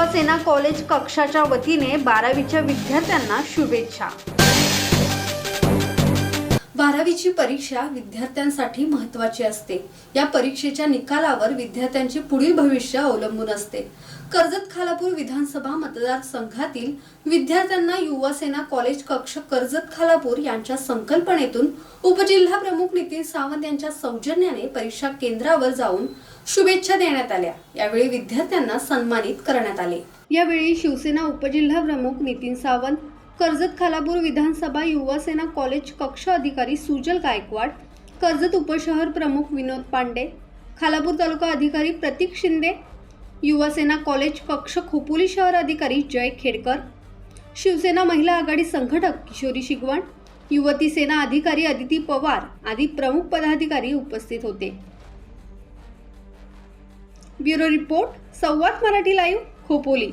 Yuvasena college कक्षाच्या वतीने बारावीच्या विद्यार्थ्यांना शुभेच्छा. बारावीची परीक्षा विद्यार्थ्यांसाठी महत्वाची असते. या परीक्षेच्या निकालावर विद्यार्थ्यांचे पुढील भविष्य अवलंबून असते. कर्जत खालापूर विधानसभा मतदारसंघातील विद्यार्थ्यांना युवा सेना कॉलेज कक्ष कर्जत खालापूर यांच्या संकल्पनेतून उपजिल्हा प्रमुख नितीन सावंत यांच्या सौजन्याने परीक्षा केंद्रावर जाऊन शुभेच्छा देण्यात आल्या. यावेळी विद्यार्थ्यांना सन्मानित करण्यात आले. यावेळी शिवसेना उपजिल्हा प्रमुख नितीन सावंत कर्जत खालापूर विधानसभा युवा सेना कॉलेज कक्ष अधिकारी सुजल गायकवाड कर्जत उपशहर प्रमुख विनोद पांडे खालापूर तालुका अधिकारी प्रतीक शिंदे युवासेना कॉलेज कक्ष खोपोली शहर अधिकारी जय खेडकर शिवसेना महिला आघाडी संघटक किशोरी शिगवण युवती सेना अधिकारी अदिती पवार आदी प्रमुख पदाधिकारी उपस्थित होते. Bureau report Samvad Marathi live Khopoli.